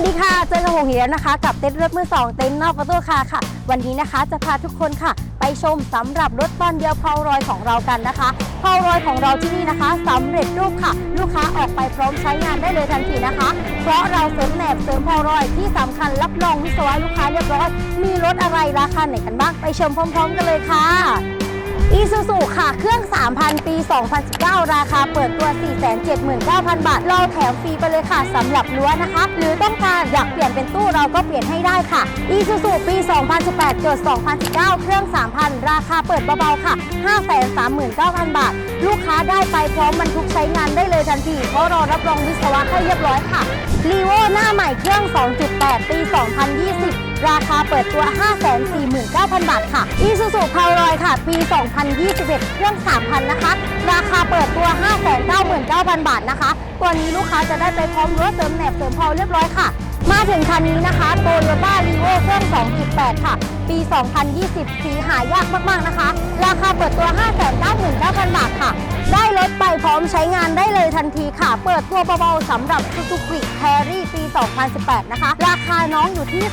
วัสดีค่ะ เจอกับหงเหียนนะคะ กับเต็นท์รถมือสองเต็นท์นอกประตูคาค่ะ วันนี้นะคะจะพาทุกคนค่ะ ไปชมสำหรับรถตอนเดียวเพารอยของเรากันนะคะเพารอยของเราที่นี่นะคะสำเร็จรูปค่ะ ลูกค้าออกไปพร้อมใช้งานได้เลยทันทีนะคะ เพราะเราเสริมแหนบเสริมเพารอยที่สำคัญรับรองวิศวะลูกค้าเรียบร้อยมีรถอะไรราคาไหนกันบ้างไปชมพร้อม ๆ กันเลยค่ะ อีซูซูค่ะ เครื่อง 3,000 ปี 2019 ราคาเปิดตัว 479,000 บาท เราแถมฟรีไปเลยค่ะสำหรับรั้วนะคะ หรือต้องการอยากเปลี่ยนเป็นตู้เราก็เปลี่ยนให้ได้ค่ะอีซูซูปี 2018จด2019 เครื่อง 3,000 ราคาเปิดเบาๆค่ะ 39,000 บาท ลูกค้าได้ไปพร้อมบรรทุกใช้งานได้เลยทันที เพราะรารับรองวิศวะให้เรียบร้อยค่ะรีโวหน้าใหม่เครื่อง 2.8 ปี 2020 ราคาเปิดตัว 549,000 บาทค่ะ อีซูซูพาวรอยค่ะ ปี 2021 เครื่อง 3,000 นะคะ ราคาเปิดตัว 599,000 บาทนะคะ ตัวนี้ลูกค้าจะได้ไปพร้อมรั้วเสริมแหนบเสริมพลาเรียบร้อยค่ะ มาถึงคันนี้นะคะโตโย 2.8 ค่ะ ปี 2020 สีหายากมาก ๆ นะคะ ราคาเปิดตัว 599,000 บาท ค่ะได้รถไปพร้อมใช้งานได้เลยทันทีค่ะ เปิดตัวเบาๆสำหรับ Suzuki Carry ปี 2018 นะคะ ราคาน้องอยู่ที่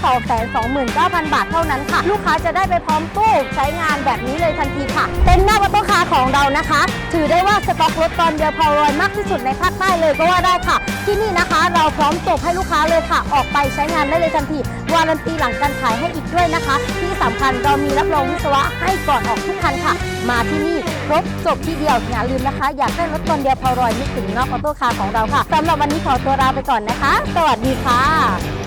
229,000 บาทเท่านั้นค่ะ ลูกค้าจะได้ไปพร้อมตู้ใช้งานแบบนี้เลยทันทีค่ะเต็นหน้าประตูคาของเรานะคะ ถือได้ว่าสต็อกรถตอนเดียวพอรอยมากที่สุดในภาคใต้เลยก็ว่าได้ค่ะ ที่นี่นะคะเราพร้อมส่งให้ลูกค้าเลยค่ะ ออกไปใช้งานได้เลยทันทีวารันตีหลังการขายให้อีกด้วยนะคะ ที่สำคัญเรามีรับรองวิศวะให้ก่อนออกทุกคันค่ะ มาที่นี่ ครบจบที่เดียวอย่าลืมนะคะ อยากได้รถตอนเดียวพอรอยนึกถึงนอกออโต้คาร์ของเราค่ะสำหรับวันนี้ขอตัวลาไปก่อนนะคะ สวัสดีค่ะ